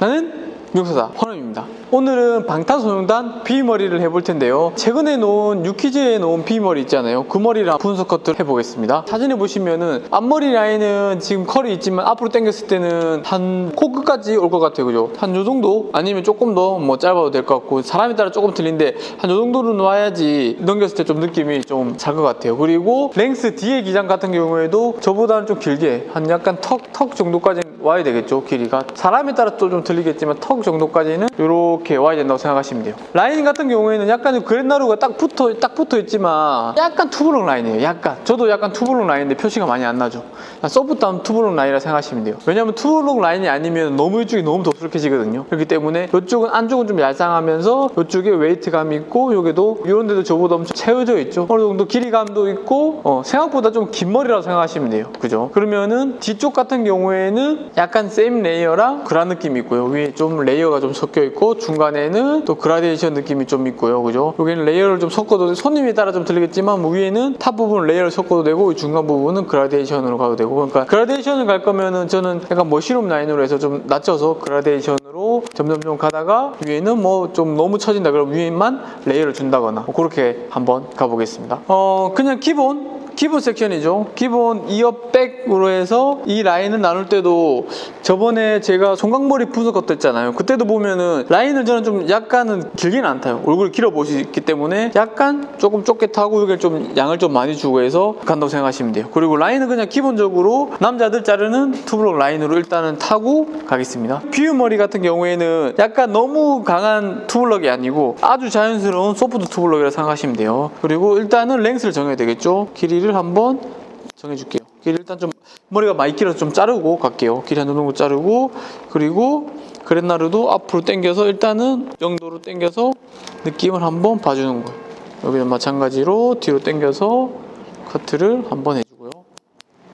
나는 명사다 헌음입니다. 오늘은 방탄소년단 비머리를 해볼 텐데요. 최근에 놓은 유키즈에 놓은 비머리 있잖아요. 그 머리랑 분석 커트를 해보겠습니다. 사진에 보시면은 앞머리 라인은 지금 컬이 있지만 앞으로 당겼을 때는 한 코끝까지 올 것 같아요. 그죠? 한 요 정도 아니면 조금 더 뭐 짧아도 될 것 같고 사람에 따라 조금 틀린데 한 요 정도로 놔야지 넘겼을 때 좀 느낌이 좀 잘 것 같아요. 그리고 랭스 뒤에 기장 같은 경우에도 저보다는 좀 길게 한 약간 턱, 턱 정도까지 와야 되겠죠. 길이가. 사람에 따라 또좀 틀리겠지만 턱 정도까지는 이렇게 와야 된다고 생각하시면 돼요. 라인 같은 경우에는 약간 좀 그랜나루가 딱 붙어 딱 붙어 있지만 약간 투블럭 라인이에요. 약간. 저도 약간 투블럭 라인인데 표시가 많이 안 나죠. 소프트한 투블럭 라인이라 생각하시면 돼요. 왜냐면 투블럭 라인이 아니면 너무 이쪽이 너무 덥수룩해지거든요. 그렇기 때문에 이쪽은 안쪽은 좀 얄쌍하면서 이쪽에 웨이트감이 있고 여기도 이런 데도 저보다 엄청 채워져 있죠. 어느 정도 길이감도 있고 어, 생각보다 좀 긴 머리라고 생각하시면 돼요. 그죠? 그러면은 뒤쪽 같은 경우에는 약간 세임 레이어랑 그런 느낌이 있고요. 위에 좀 레이어가 좀 섞여 있고 중간에는 또 그라데이션 느낌이 좀 있고요. 그죠? 여기는 레이어를 좀 섞어도 돼. 손님에 따라 좀 틀리겠지만 뭐 위에는 탑 부분 레이어를 섞어도 되고 이 중간 부분은 그라데이션으로 가도 되고 그러니까 그라데이션을 갈 거면은 저는 약간 머시룸 라인으로 해서 좀 낮춰서 그라데이션으로 점점점 가다가 위에는 뭐 좀 너무 처진다 그럼 위에만 레이어를 준다거나 뭐 그렇게 한번 가보겠습니다. 어 그냥 기본 기본 섹션이죠. 기본 이어백으로 해서 이 라인을 나눌 때도 저번에 제가 송강머리 분석 것도 했잖아요. 그때도 보면은 라인을 저는 좀 약간은 길게는 안 타요. 얼굴 길어 보시기 때문에 약간 조금 좁게 타고 여기를 좀 양을 좀 많이 주고 해서 간다고 생각하시면 돼요. 그리고 라인은 그냥 기본적으로 남자들 자르는 투블럭 라인으로 일단은 타고 가겠습니다. 뷰 머리 같은 경우에는 약간 너무 강한 투블럭이 아니고 아주 자연스러운 소프트 투블럭이라 생각하시면 돼요. 그리고 일단은 랭스를 정해야 되겠죠. 길이를 한번 정해줄게요. 길이 일단 좀 머리가 많이 길어서 좀 자르고 갈게요. 길이 한 정도 자르고 그리고 그랜나루도 앞으로 당겨서 일단은 영도로 당겨서 느낌을 한번 봐주는 거예요. 여기는 마찬가지로 뒤로 당겨서 커트를 한번 해주고요.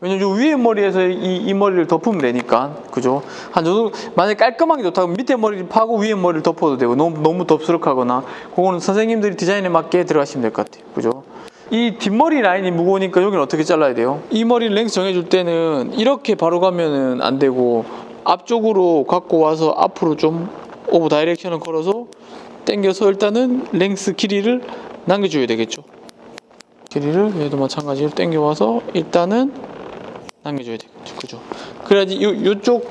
왜냐면 요 위에 머리에서 이, 이 머리를 덮으면 되니까 그죠? 한 정도 만약에 깔끔하게 좋다고 밑에 머리를 파고 위에 머리를 덮어도 되고 너무 너무 덥수룩하거나 그거는 선생님들이 디자인에 맞게 들어가시면 될 것 같아요. 그죠? 이 뒷머리 라인이 무거우니까 여기는 어떻게 잘라야 돼요? 이 머리 랭스 정해줄 때는 이렇게 바로 가면은 안 되고 앞쪽으로 갖고 와서 앞으로 좀 오브 다이렉션을 걸어서 당겨서 일단은 랭스 길이를 남겨줘야 되겠죠. 길이를 얘도 마찬가지로 당겨와서 일단은 남겨줘야 되겠죠. 그죠? 그래야지 요, 요쪽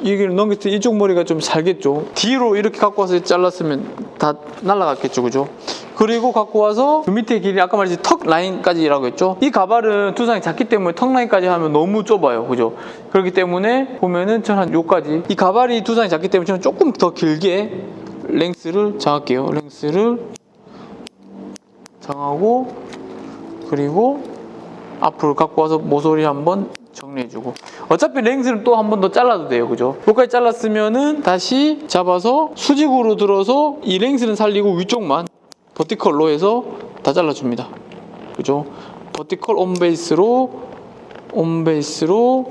여기를 넘겼을 때 이쪽 머리가 좀 살겠죠. 뒤로 이렇게 갖고 와서 잘랐으면 다 날아갔겠죠. 그죠? 그리고 갖고 와서 그 밑에 길이 아까 말했지 턱 라인까지라고 했죠. 이 가발은 두상이 작기 때문에 턱 라인까지 하면 너무 좁아요. 그죠? 그렇기 때문에 보면은 전한 요까지 이 가발이 두상이 작기 때문에 저는 조금 더 길게 랭스를 정할게요. 랭스를 정하고 그리고 앞으로 갖고 와서 모서리 한번 정리해주고 어차피 랭스는 또 한 번 더 잘라도 돼요 그죠 여기까지 잘랐으면은 다시 잡아서 수직으로 들어서 이 랭스는 살리고 위쪽만 버티컬로 해서 다 잘라줍니다. 그죠? 버티컬 온베이스로 온베이스로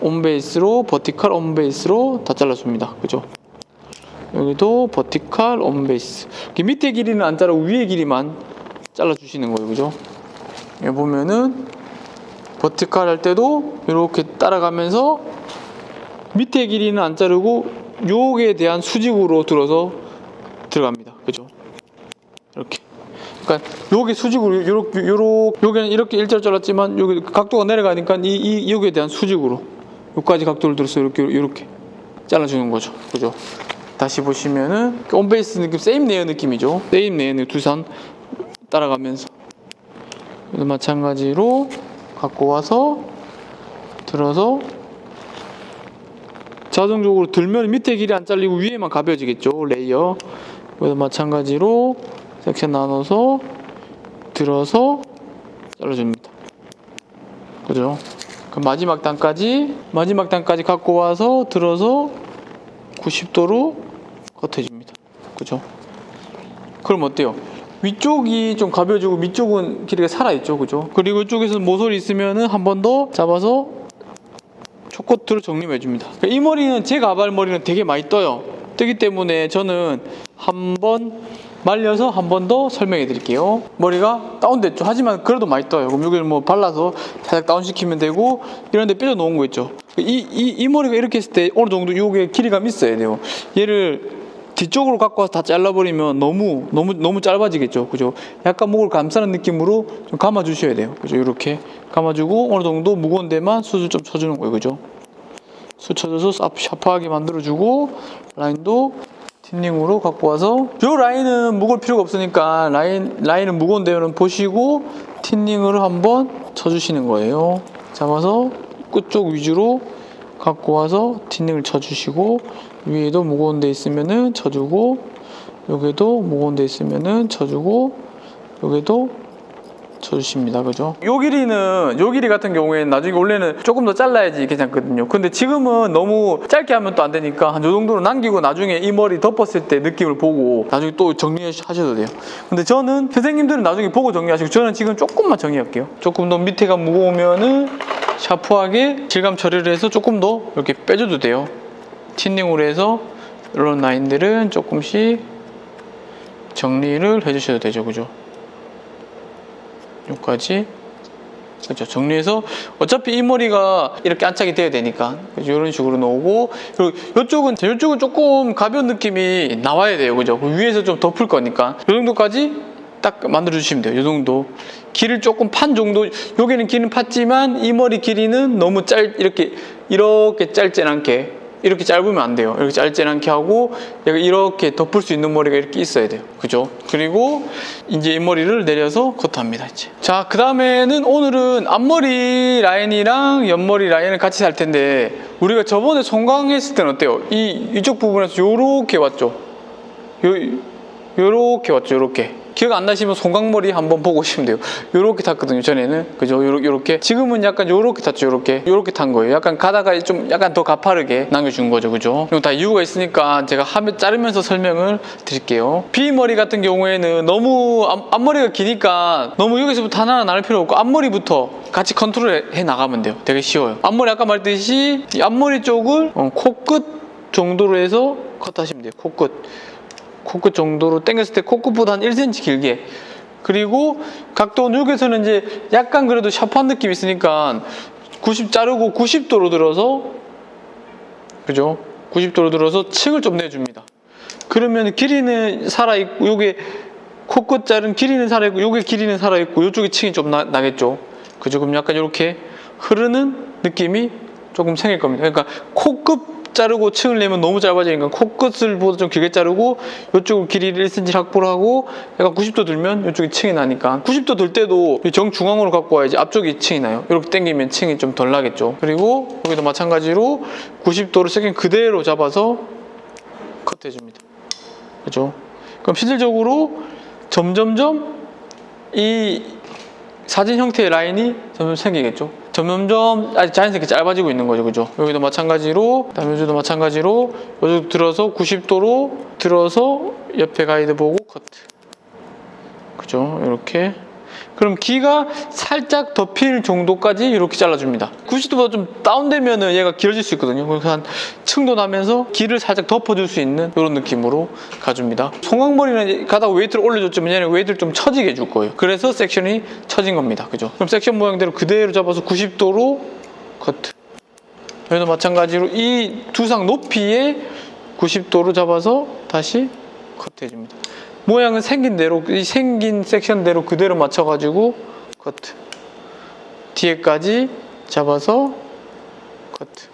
온베이스로 버티컬 온베이스로 다 잘라줍니다. 그죠? 여기도 버티컬 온베이스. 밑에 길이는 안 자르고 위에 길이만 잘라주시는 거예요. 그죠? 여기 보면은 버티컬 할 때도 이렇게 따라가면서 밑에 길이는 안 자르고 요에 대한 수직으로 들어서 들어갑니다. 그죠? 이렇게. 그러니까 요게 수직으로 요렇게 요렇게 요게는 이렇게 일자로 잘랐지만 여기 각도가 내려가니까 이, 이 요에 대한 수직으로 요까지 각도를 들어서 이렇게 이렇게 잘라주는 거죠. 그죠? 다시 보시면은 온베이스 느낌 세임 레이어 느낌이죠. 세임 레이어 두산 따라가면서 마찬가지로 갖고 와서 들어서 자동적으로 들면 밑에 길이 안 잘리고 위에만 가벼워지겠죠 레이어 이도 마찬가지로 섹션 나눠서 들어서 잘라줍니다. 그죠? 그 마지막 단까지 마지막 단까지 갖고 와서 들어서 90도로 겉해줍니다. 그죠? 그럼 어때요? 위쪽이 좀 가벼워지고 밑쪽은 길이가 살아있죠. 그죠? 그리고 이쪽에서 모서리 있으면은 한 번 더 잡아서 초코트로 정리해 줍니다. 이 머리는 제 가발 머리는 되게 많이 떠요. 뜨기 때문에 저는 한번 말려서 한 번 더 설명해 드릴게요. 머리가 다운됐죠. 하지만 그래도 많이 떠요. 그럼 여기를 뭐 발라서 살짝 다운시키면 되고 이런데 삐져 놓은 거 있죠. 이, 이, 이 머리가 이렇게 했을 때 어느 정도 요게 길이감이 있어야 돼요. 얘를 뒤쪽으로 갖고 와서 다 잘라버리면 너무 너무 너무 짧아지겠죠, 그죠? 약간 목을 감싸는 느낌으로 좀 감아 주셔야 돼요, 그죠? 이렇게 감아주고 어느 정도 무거운 데만 숱을 좀 쳐주는 거예요, 그죠? 숱 쳐줘서 샤- 샤프하게 만들어주고 라인도 틴닝으로 갖고 와서 요 라인은 묵을 필요가 없으니까 라인 라인은 무거운 데는 보시고 틴닝으로 한번 쳐주시는 거예요. 잡아서 끝쪽 위주로 갖고 와서 틴닝을 쳐주시고 위에도 무거운 데 있으면은 쳐주고 여기도 무거운 데 있으면은 쳐주고 여기도 쳐주십니다. 그죠? 요 길이는 요 길이 같은 경우에는 나중에 원래는 조금 더 잘라야지 괜찮거든요. 근데 지금은 너무 짧게 하면 또 안 되니까 한 요 정도로 남기고 나중에 이 머리 덮었을 때 느낌을 보고 나중에 또 정리하셔도 돼요. 근데 저는 선생님들은 나중에 보고 정리하시고 저는 지금 조금만 정리할게요. 조금 더 밑에가 무거우면은 샤프하게 질감 처리를 해서 조금 더 이렇게 빼줘도 돼요. 틴닝으로 해서 이런 라인들은 조금씩 정리를 해주셔도 되죠. 그죠? 여기까지. 그렇죠. 정리해서 어차피 이 머리가 이렇게 안착이 돼야 되니까. 그죠? 이런 식으로 놓고 그리고 이쪽은 이쪽은 조금 가벼운 느낌이 나와야 돼요. 그죠? 그 위에서 좀 덮을 거니까. 이 정도까지 딱 만들어 주시면 돼요. 이 정도. 길을 조금 판 정도. 여기는 길은 팠지만 이 머리 길이는 너무 짧 이렇게 이렇게 짧진 않게 이렇게 짧으면 안 돼요. 이렇게 짧지 않게 하고 이렇게 덮을 수 있는 머리가 이렇게 있어야 돼요. 그죠? 그리고 이제 이 머리를 내려서 커트합니다. 이제. 자, 그 다음에는 오늘은 앞머리 라인이랑 옆머리 라인을 같이 살 텐데 우리가 저번에 송강했을 때는 어때요? 이 이쪽 부분에서 요렇게 왔죠. 요 요렇게 왔죠. 요렇게. 기억 안 나시면 송강머리 한번 보고 오시면 돼요. 요렇게 탔거든요. 전에는. 그죠? 요렇게, 요렇게. 지금은 약간 요렇게 탔죠. 요렇게. 요렇게 탄 거예요. 약간 가다가 좀 약간 더 가파르게 남겨준 거죠. 그죠? 이거 다 이유가 있으니까 제가 하면 자르면서 설명을 드릴게요. 비머리 같은 경우에는 너무 앞, 앞머리가 기니까 너무 여기서부터 하나하나 나눌 필요 없고 앞머리부터 같이 컨트롤 해 나가면 돼요. 되게 쉬워요. 앞머리 아까 말했듯이 이 앞머리 쪽을 어, 코끝 정도로 해서 컷하시면 돼요. 코끝. 코끝 정도로 당겼을 때 코끝보다 한 1cm 길게 그리고 각도 여기서는 이제 약간 그래도 샤프한 느낌이 있으니까 90 자르고 90도로 들어서 그죠? 90도로 들어서 층을 좀 내줍니다. 그러면 길이는 살아있고 요게 코끝 자른 길이는 살아있고 요게 길이는 살아있고 요쪽에 층이 좀 나, 나겠죠. 그죠? 그럼 약간 이렇게 흐르는 느낌이 조금 생길 겁니다. 그러니까 코끝 자르고 층을 내면 너무 짧아지니까 코끝을 보다 좀 길게 자르고 이쪽 길이를 1cm 확보를 하고 약간 90도 들면 이쪽에 층이 나니까 90도 들 때도 이 정중앙으로 갖고 와야지 앞쪽이 층이 나요. 이렇게 당기면 층이 좀 덜 나겠죠. 그리고 여기도 마찬가지로 90도를 세팅 그대로 잡아서 컷해줍니다. 그죠? 그럼 실질적으로 점점점 이 사진 형태의 라인이 점점 생기겠죠. 점점점 자연스럽게 짧아지고 있는 거죠, 그죠? 여기도 마찬가지로, 그다음에 여기도 마찬가지로 여기 들어서 90도로 들어서 옆에 가이드 보고 커트. 그죠? 이렇게. 그럼 귀가 살짝 덮일 정도까지 이렇게 잘라줍니다. 90도보다 좀 다운되면 은 얘가 길어질 수 있거든요. 그래서 한 층도 나면서 귀를 살짝 덮어줄 수 있는 이런 느낌으로 가줍니다. 송강머리는 가다가 웨이트를 올려줬지만 얘는 웨이트를 좀 처지게 해줄 거예요. 그래서 섹션이 처진 겁니다. 그죠? 그럼 섹션 모양대로 그대로 잡아서 90도로 커트. 여기도 마찬가지로 이 두상 높이에 90도로 잡아서 다시 커트해줍니다. 모양은 생긴 대로 이 생긴 섹션대로 그대로 맞춰가지고 커트. 뒤에까지 잡아서 커트.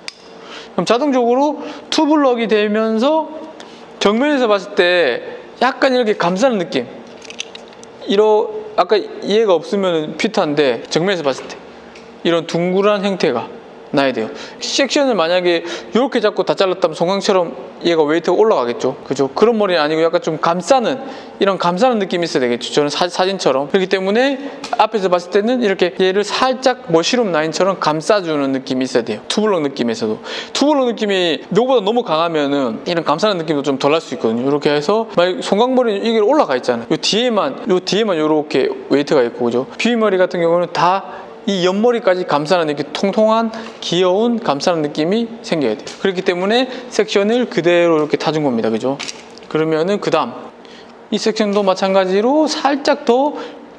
그럼 자동적으로 투블럭이 되면서 정면에서 봤을 때 약간 이렇게 감싸는 느낌. 이러 아까 이해가 없으면 피트한데 정면에서 봤을 때 이런 둥그란 형태가 나야 돼요. 섹션을 만약에 이렇게 잡고 다 잘랐다면 송강처럼 얘가 웨이트가 올라가겠죠. 그죠? 그런 머리는 아니고 약간 좀 감싸는 이런 감싸는 느낌이 있어야 되겠죠. 저는 사, 사진처럼. 그렇기 때문에 앞에서 봤을 때는 이렇게 얘를 살짝 머시룸 라인처럼 감싸주는 느낌이 있어야 돼요. 투블럭 느낌에서도. 투블럭 느낌이 요거보다 너무 강하면은 이런 감싸는 느낌도 좀 덜 날 수 있거든요. 이렇게 해서 만약 송강머리는 이게 올라가 있잖아요. 요 뒤에만 요 뒤에만 요렇게 웨이트가 있고 그죠? 비머리 같은 경우는 다 이 옆머리까지 감싸는 이렇게 통통한 귀여운 감싸는 느낌이 생겨야 돼요. 그렇기 때문에 섹션을 그대로 이렇게 타준 겁니다. 그죠? 그러면은 그 다음 이 섹션도 마찬가지로 살짝 더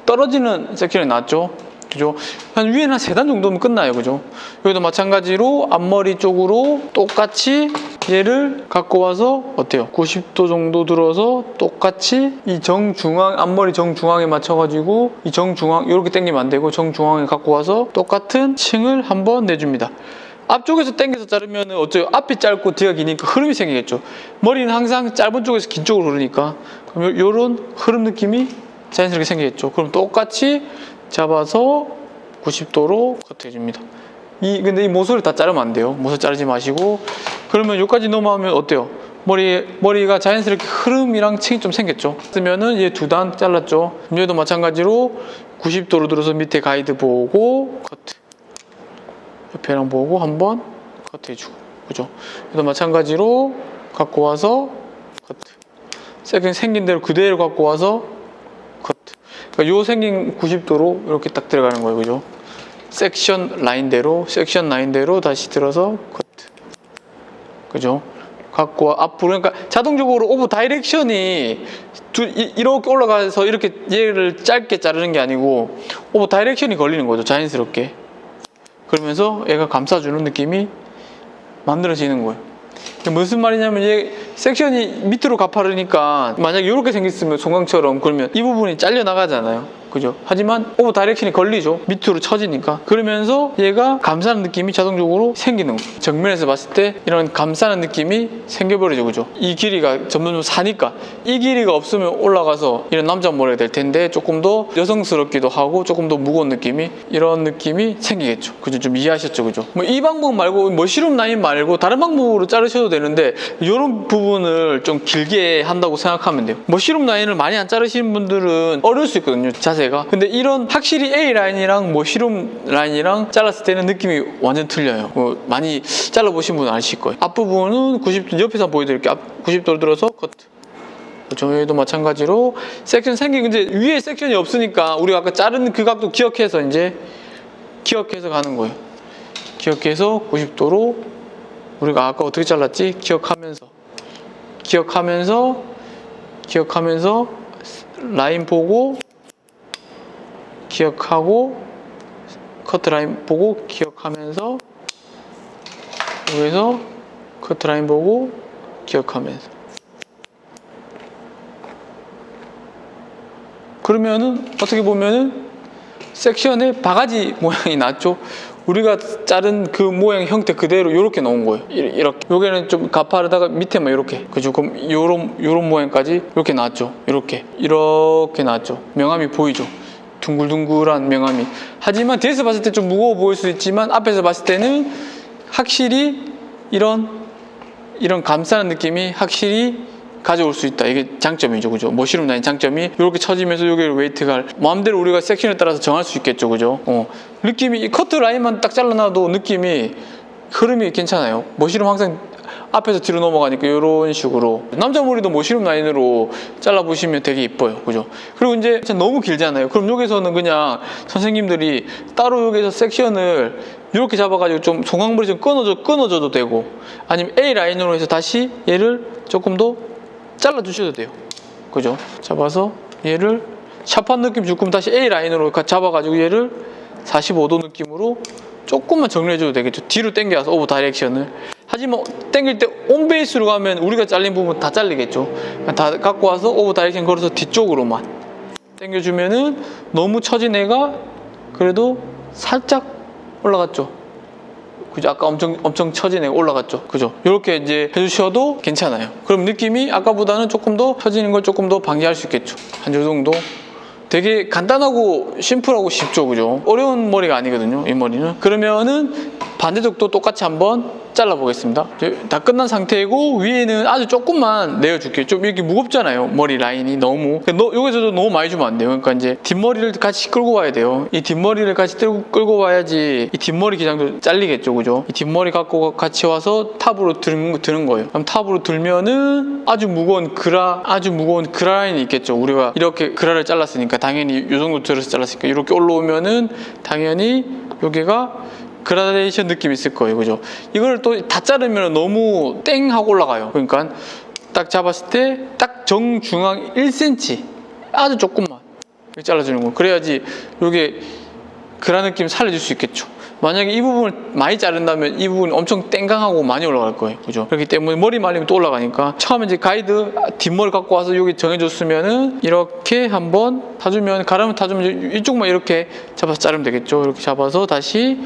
떨어지는 섹션이 나왔죠. 그죠? 한 위에는 한 세 단 정도면 끝나요. 그죠? 여기도 마찬가지로 앞머리 쪽으로 똑같이 얘를 갖고 와서 어때요? 90도 정도 들어서 똑같이 이 정중앙, 앞머리 정중앙에 맞춰가지고 이 정중앙, 이렇게 당기면 안 되고 정중앙에 갖고 와서 똑같은 층을 한번 내줍니다. 앞쪽에서 당겨서 자르면 어째요? 앞이 짧고 뒤가 기니까 흐름이 생기겠죠. 머리는 항상 짧은 쪽에서 긴 쪽으로 흐르니까 그럼 이런 흐름 느낌이 자연스럽게 생기겠죠. 그럼 똑같이 잡아서 90도로 커트해 줍니다. 이 근데 이 모서리 다 자르면 안 돼요. 모서 자르지 마시고 그러면 여기까지 넘어가면 어때요? 머리 머리가 자연스럽게 흐름이랑 층이 좀 생겼죠. 그러면은 얘 두 단 잘랐죠. 얘도 마찬가지로 90도로 들어서 밑에 가이드 보고 커트. 옆에랑 보고 한번 커트 해주고 그죠? 얘도 마찬가지로 갖고 와서 커트. 세컨 생긴 대로 그대로 갖고 와서 커트. 그러니까 요 생긴 90도로 이렇게 딱 들어가는 거예요, 그죠? 섹션 라인대로 섹션 라인대로 다시 들어서 커트. 그죠? 갖고 와- 앞으로 그러니까 자동적으로 오브 다이렉션이 두, 이, 이렇게 올라가서 이렇게 얘를 짧게 자르는 게 아니고 오브 다이렉션이 걸리는 거죠, 자연스럽게. 그러면서 얘가 감싸주는 느낌이 만들어지는 거예요. 무슨 말이냐면 얘 섹션이 밑으로 가파르니까 만약 이렇게 생겼으면 송강처럼 그러면 이 부분이 잘려 나가잖아요. 그죠? 하지만 오버 다이렉션이 걸리죠. 밑으로 처지니까. 그러면서 얘가 감싸는 느낌이 자동적으로 생기는 거예요. 정면에서 봤을 때 이런 감싸는 느낌이 생겨버리죠. 그죠? 이 길이가 점점 사니까 이 길이가 없으면 올라가서 이런 남자 머리가 될 텐데 조금 더 여성스럽기도 하고 조금 더 무거운 느낌이 이런 느낌이 생기겠죠. 그죠? 좀 이해하셨죠? 그죠? 뭐 이 방법 말고 머시룸 라인 말고 다른 방법으로 자르셔도 되는데 이런 부분을 좀 길게 한다고 생각하면 돼요. 머시룸 라인을 많이 안 자르시는 분들은 어려울 수 있거든요. 자세 가. 근데 이런 확실히 A 라인이랑 머시룸 라인이랑 잘랐을 때는 느낌이 완전 틀려요. 뭐 많이 잘라보신 분은 아실 거예요. 앞부분은 90도 옆에서 보여드릴게요. 앞 90도로 들어서 커트. 저희도 마찬가지로 섹션 생긴 이제 위에 섹션이 없으니까 우리가 아까 자른 그 각도 기억해서 이제 기억해서 가는 거예요. 기억해서 90도로 우리가 아까 어떻게 잘랐지? 기억하면서 기억하면서 기억하면서 라인 보고 기억하고 커트 라인 보고 기억하면서 여기서 커트 라인 보고 기억하면서 그러면은 어떻게 보면은 섹션의 바가지 모양이 났죠. 우리가 자른 그 모양 형태 그대로 이렇게 나온 거예요. 이- 이렇게. 여기는 좀 가파르다가 밑에만 이렇게. 그죠? 그럼 요런 요런 모양까지 이렇게 나왔죠. 이렇게. 이렇게 나왔죠. 명암이 보이죠. 둥글둥글한 명암이. 하지만 뒤에서 봤을 때 좀 무거워 보일 수 있지만 앞에서 봤을 때는 확실히 이런 이런 감싸는 느낌이 확실히 가져올 수 있다. 이게 장점이죠. 그죠? 머시룸 라인 장점이 이렇게 쳐지면서 여기 웨이트가 마음대로 우리가 섹션에 따라서 정할 수 있겠죠. 그죠? 어. 느낌이 이 커트 라인만 딱 잘라놔도 느낌이 흐름이 괜찮아요. 머시룸 항상 앞에서 뒤로 넘어가니까 이런 식으로 남자 머리도 머시룸 라인으로 잘라보시면 되게 이뻐요. 그죠? 그리고 이제 너무 길잖아요. 그럼 여기서는 그냥 선생님들이 따로 여기서 섹션을 이렇게 잡아가지고 좀 송강머리 좀 끊어줘, 끊어줘도 되고 아니면 A 라인으로 해서 다시 얘를 조금 더 잘라주셔도 돼요. 그죠? 잡아서 얘를 샤프한 느낌 주고 다시 A 라인으로 가- 잡아가지고 얘를 45도 느낌으로 조금만 정리해줘도 되겠죠. 뒤로 당겨서 오버 다이렉션을. 하지만 당길 때 온 베이스로 가면 우리가 잘린 부분 다 잘리겠죠. 다 갖고 와서 오버 다이렉션 걸어서 뒤쪽으로만 당겨주면은 너무 처진 애가 그래도 살짝 올라갔죠. 그죠? 아까 엄청 엄청 처진 애가 올라갔죠. 그죠? 이렇게 이제 해주셔도 괜찮아요. 그럼 느낌이 아까보다는 조금 더 처지는 걸 조금 더 방지할 수 있겠죠. 한 요 정도. 되게 간단하고 심플하고 쉽죠, 그죠? 어려운 머리가 아니거든요, 이 머리는. 그러면은 반대쪽도 똑같이 한번 잘라보겠습니다. 다 끝난 상태이고 위에는 아주 조금만 내어줄게요. 좀 이렇게 무겁잖아요, 머리 라인이 너무. 너, 여기서도 너무 많이 주면 안 돼요. 그러니까 이제 뒷머리를 같이 끌고 와야 돼요. 이 뒷머리를 같이 끌고, 끌고 와야지 이 뒷머리 기장도 잘리겠죠, 그죠? 이 뒷머리 갖고 같이 와서 탑으로 드는, 드는 거예요. 그럼 탑으로 들면은 아주 무거운 그라, 아주 무거운 그라 라인이 있겠죠. 우리가 이렇게 그라를 잘랐으니까 당연히 이 정도 들어서 잘랐으니까 이렇게 올라오면은 당연히 여기가 그라데이션 느낌이 있을 거예요. 그죠? 이걸 또 다 자르면 너무 땡 하고 올라가요. 그러니까 딱 잡았을 때 딱 정중앙 1cm 아주 조금만 잘라주는 거. 그래야지 이게 그라 느낌 살려줄 수 있겠죠. 만약에 이 부분을 많이 자른다면 이 부분이 엄청 땡강하고 많이 올라갈 거예요. 그죠? 그렇기 때문에 머리 말리면 또 올라가니까. 처음에 이제 가이드 뒷머리 갖고 와서 여기 정해줬으면은 이렇게 한번 타주면 가르면 타주면 이쪽만 이렇게 잡아서 자르면 되겠죠. 이렇게 잡아서 다시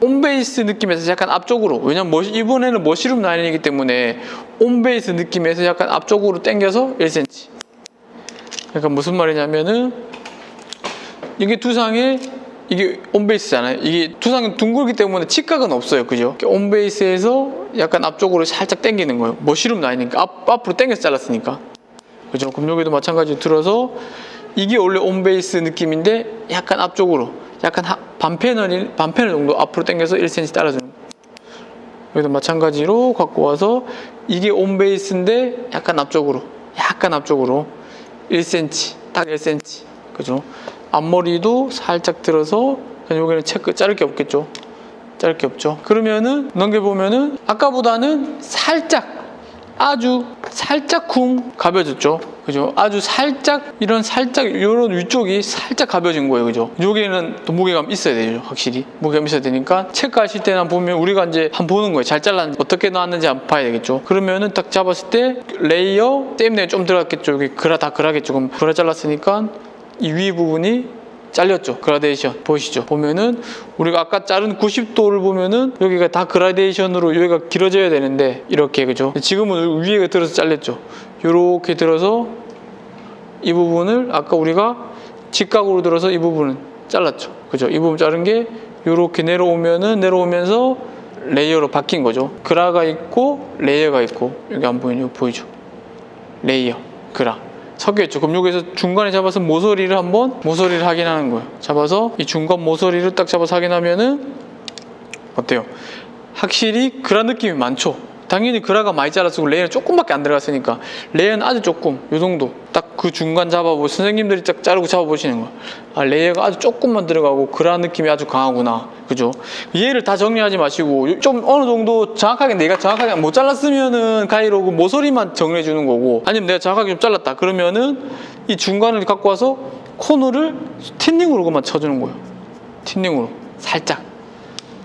온베이스 느낌에서 약간 앞쪽으로. 왜냐면 머시, 이번에는 머시룸 라인이기 때문에 온베이스 느낌에서 약간 앞쪽으로 당겨서 1cm 그러니까 무슨 말이냐면은 이게 두상에 이게 온베이스잖아요. 이게 두상은 둥글기 때문에 직각은 없어요. 그죠? 온베이스에서 약간 앞쪽으로 살짝 당기는 거예요. 머시룸 라인이니까. 앞, 앞으로 당겨서 잘랐으니까. 그죠? 그럼 여기도 마찬가지로 들어서 이게 원래 온베이스 느낌인데 약간 앞쪽으로 약간 하- 반 패널 반 패널 정도 앞으로 당겨서 1cm 따라주는 거. 여기도 마찬가지로 갖고 와서 이게 온베이스인데 약간 앞쪽으로 약간 앞쪽으로 1cm 딱 1cm 그죠? 앞머리도 살짝 들어서 그냥 여기는 체크 자를 게 없겠죠? 자를 게 없죠? 그러면은 넘겨보면은 아까보다는 살짝 아주 살짝 쿵 가벼졌죠. 그죠? 아주 살짝 이런 살짝 이런 위쪽이 살짝 가벼진 거예요. 그죠? 여기에는 또 무게감 있어야 되죠. 확실히 무게감 있어야 되니까 체크하실 때나 보면 우리가 이제 한번 보는 거예요. 잘 잘랐는지 어떻게 나왔는지 한번 봐야 되겠죠. 그러면은 딱 잡았을 때 레이어 때문에 좀 들어갔겠죠. 여기 그라 다 그라겠죠. 그럼 그라 잘랐으니까 이 위 부분이 잘렸죠. 그라데이션 보이시죠? 보면은 우리가 아까 자른 90도를 보면은 여기가 다 그라데이션으로 여기가 길어져야 되는데 이렇게 그죠? 지금은 위에 들어서 잘렸죠. 이렇게 들어서 이 부분을 아까 우리가 직각으로 들어서 이 부분은 잘랐죠. 그죠? 이 부분 자른 게 이렇게 내려오면은 내려오면서 레이어로 바뀐 거죠. 그라가 있고 레이어가 있고 여기 안 보이죠? 보이죠? 레이어, 그라. 섞여 있죠. 그럼 여기서 중간에 잡아서 모서리를 한번 모서리를 확인하는 거예요. 잡아서 이 중간 모서리를 딱 잡아서 확인하면은 어때요? 확실히 그라 느낌이 많죠. 당연히 그라가 많이 자랐고 레이어는 조금밖에 안 들어갔으니까. 레이어는 아주 조금 요 정도. 딱 그 중간 잡아보 선생님들이 딱 자르고 잡아보시는 거야 아 레이어가 아주 조금만 들어가고 그라 느낌이 아주 강하구나. 그죠? 얘를 다 정리하지 마시고 좀 어느 정도 정확하게 내가 정확하게 못 잘랐으면은 가위로 그 모서리만 정리해 주는 거고 아니면 내가 정확하게 좀 잘랐다. 그러면은 이 중간을 갖고 와서 코너를 틴닝으로 그만 쳐주는 거예요. 틴닝으로. 살짝.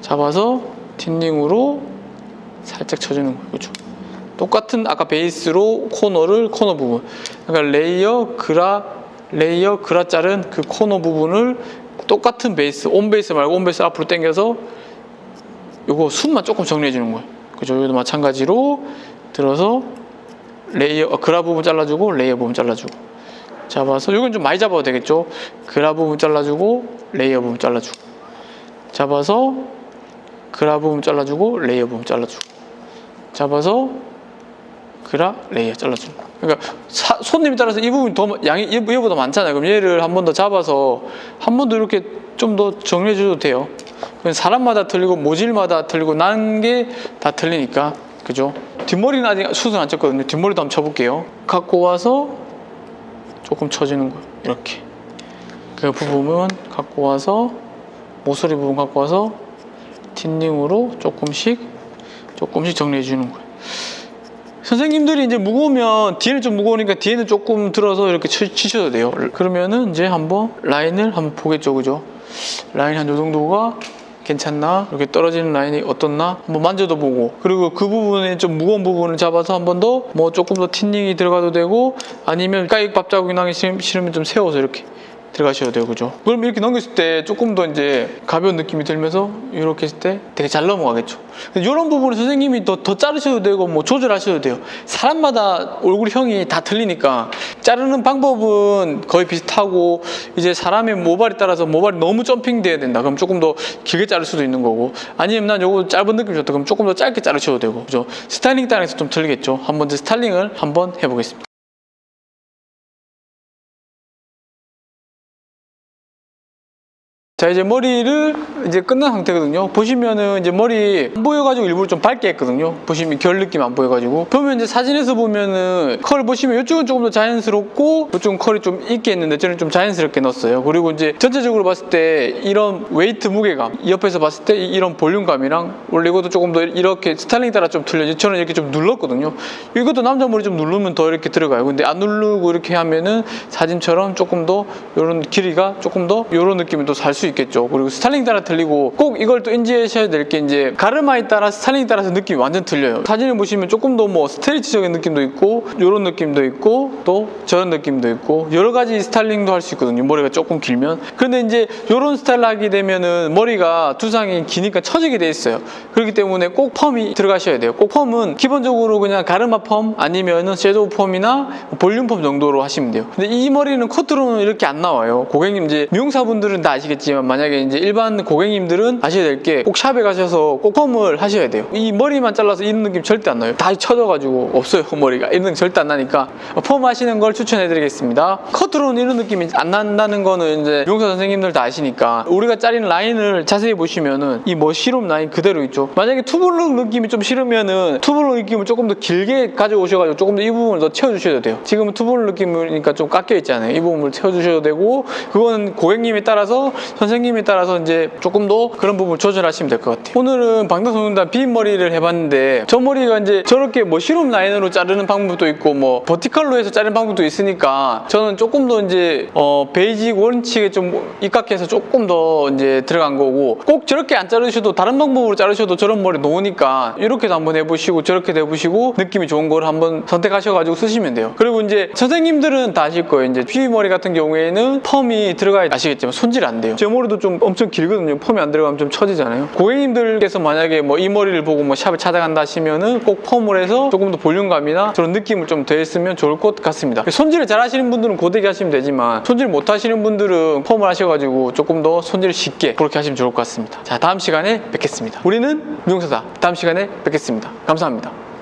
잡아서 틴닝으로 살짝 쳐주는 거예요. 그렇죠? 똑같은 아까 베이스로 코너를 코너 부분. 그러니까 레이어 그라 레이어 그라 자른 그 코너 부분을 똑같은 베이스 온 베이스 말고 온 베이스 앞으로 당겨서 요거 숨만 조금 정리해 주는 거예요. 그죠? 여기도 마찬가지로 들어서 레이어 어, 그라 부분 잘라주고 레이어 부분 잘라주고 잡아서 이건 좀 많이 잡아도 되겠죠? 그라 부분 잘라주고 레이어 부분 잘라주고 잡아서 그라 부분 잘라주고 레이어 부분 잘라주고 잡아서 그라 레이어 잘라주는 거 그러니까 사- 손님에 따라서 이 부분이 더 양이 얘- 얘보다 많잖아요. 그럼 얘를 한 번 더 잡아서 한 번 더 이렇게 좀 더 정리해 줘도 돼요. 사람마다 틀리고 모질마다 틀리고 난 게 다 틀리니까. 그죠? 뒷머리는 아직 수술 안 쳤거든요. 뒷머리도 한번 쳐볼게요. 갖고 와서 조금 쳐주는 거예요. 이렇게. 그 부분은 갖고 와서 모서리 부분 갖고 와서 틴닝으로 조금씩 조금씩 정리해 주는 거예요. 선생님들이 이제 무거우면 뒤에는 좀 무거우니까 뒤에는 조금 들어서 이렇게 치, 치셔도 돼요. 그러면은 이제 한번 라인을 한번 보겠죠, 그죠? 라인 한 요 정도가 괜찮나? 이렇게 떨어지는 라인이 어떻나? 한번 만져도 보고 그리고 그 부분에 좀 무거운 부분을 잡아서 한 번 더 뭐 조금 더 틴닝이 들어가도 되고 아니면 까익 밥 자국이 나기 싫- 싫으면 좀 세워서 이렇게 들어가셔도 돼요, 그죠? 그럼 이렇게 넘겼을 때 조금 더 이제 가벼운 느낌이 들면서 이렇게 했을 때 되게 잘 넘어가겠죠. 이런 부분은 선생님이 더, 더 자르셔도 되고 뭐 조절하셔도 돼요. 사람마다 얼굴형이 다 틀리니까 자르는 방법은 거의 비슷하고 이제 사람의 모발에 따라서 모발이 너무 점핑돼야 된다. 그럼 조금 더 길게 자를 수도 있는 거고 아니면 난 요거 짧은 느낌이 좋다. 그럼 조금 더 짧게 자르셔도 되고 그죠? 스타일링 따라서 좀 틀리겠죠. 한번 스타일링을 한번 해보겠습니다. 자 이제 머리를 이제 끝난 상태거든요. 보시면은 이제 머리 안 보여가지고 일부러 좀 밝게 했거든요. 보시면 결 느낌 안 보여가지고 보면 이제 사진에서 보면은 컬 보시면 이쪽은 조금 더 자연스럽고 이쪽은 컬이 좀 있게 했는데 저는 좀 자연스럽게 넣었어요. 그리고 이제 전체적으로 봤을 때 이런 웨이트 무게감 옆에서 봤을 때 이- 이런 볼륨감이랑 원래 이것도 조금 더 이렇게 스타일링 따라 좀 틀려지. 저는 이렇게 좀 눌렀거든요. 이것도 남자 머리 좀 누르면 더 이렇게 들어가요. 근데 안 누르고 이렇게 하면은 사진처럼 조금 더 이런 길이가 조금 더 이런 느낌이 또살수 있 겠죠. 그리고 스타일링 따라 틀리고 꼭 이걸 또 인지하셔야 될 게 이제 가르마에 따라 스타일링 따라서 느낌이 완전 틀려요. 사진을 보시면 조금 더 뭐 스트레치적인 느낌도 있고 이런 느낌도 있고 또 저런 느낌도 있고 여러 가지 스타일링도 할 수 있거든요. 머리가 조금 길면. 그런데 이제 이런 스타일 하게 되면은 머리가 두상이 기니까 처지게 돼 있어요. 그렇기 때문에 꼭 펌이 들어가셔야 돼요. 꼭 펌은 기본적으로 그냥 가르마 펌 아니면은 섀도우 펌이나 볼륨 펌 정도로 하시면 돼요. 근데 이 머리는 커트로는 이렇게 안 나와요. 고객님 이제 미용사분들은 다 아시겠지만 만약에 이제 일반 고객님들은 아셔야 될 게 꼭 샵에 가셔서 꼭 펌을 하셔야 돼요. 이 머리만 잘라서 이런 느낌 절대 안 나요. 다 쳐져가지고 없어요 머리가 이런 느낌 절대 안 나니까 펌 하시는 걸 추천해드리겠습니다. 커트로는 이런 느낌이 안 난다는 거는 이제 미용사 선생님들 다 아시니까 우리가 자른 라인을 자세히 보시면은 이 머시룸 라인 그대로 있죠. 만약에 투블럭 느낌이 좀 싫으면은 투블럭 느낌을 조금 더 길게 가져오셔가지고 조금 더 이 부분을 더 채워주셔도 돼요. 지금은 투블럭 느낌이니까 좀 깎여 있잖아요. 이 부분을 채워주셔도 되고 그거는 고객님에 따라서 선생님에 따라서 이제 조금 더 그런 부분 조절하시면 될 것 같아요. 오늘은 방탄소년단 빈 머리를 해봤는데 저 머리가 이제 저렇게 머시룸 라인으로 자르는 방법도 있고 뭐 버티컬로 해서 자르는 방법도 있으니까 저는 조금 더 이제 어 베이직 원칙에 좀 입각해서 조금 더 이제 들어간 거고 꼭 저렇게 안 자르셔도 다른 방법으로 자르셔도 저런 머리 놓으니까 이렇게도 한번 해보시고 저렇게도 해보시고 느낌이 좋은 걸 한번 선택하셔가지고 쓰시면 돼요. 그리고 이제 선생님들은 다 아실 거예요. 이제 휘 머리 같은 경우에는 펌이 들어가야 아시겠지만 손질 안 돼요. 제 머리도 좀 엄청 길거든요. 펌이 안 들어가면 좀 처지잖아요. 고객님들께서 만약에 뭐 이 머리를 보고 뭐 샵을 찾아간다 하시면은 꼭 펌을 해서 조금 더 볼륨감이나 저런 느낌을 좀 더했으면 좋을 것 같습니다. 손질을 잘 하시는 분들은 고데기 하시면 되지만 손질 못 하시는 분들은 펌을 하셔가지고 조금 더 손질을 쉽게 그렇게 하시면 좋을 것 같습니다. 자, 다음 시간에 뵙겠습니다. 우리는 미용사다. 다음 시간에 뵙겠습니다. 감사합니다.